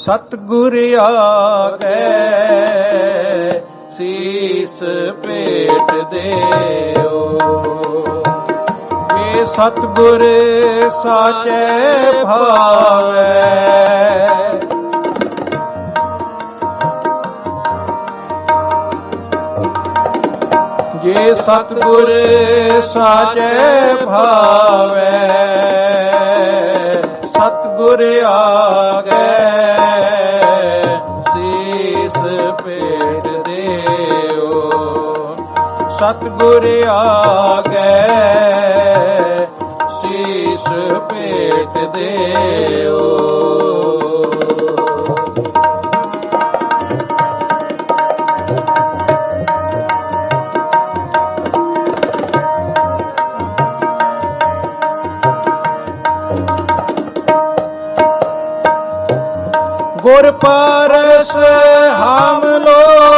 ਸਤਿਗੁਰ ਆਗੇ ਸੀਸ ਭੇਟ ਦੇਓ। ਇਹ ਸਤਿਗੁਰ ਸਾਚੇ ਭਾਵੇ। ਜੇ ਸਤਿਗੁਰ ਸਾਚੇ ਭਾਵੇ, ਸਤਿਗੁਰ ਆਗੇ ਸੀਸ ਭੇਟ ਦੇਓ। ਸਤਿਗੁਰ ਆਗੇ ਸੀਸ ਭੇਟ ਦੇਓ। ਗੁਰ ਪਰਸ ਹਮ ਲੋਗ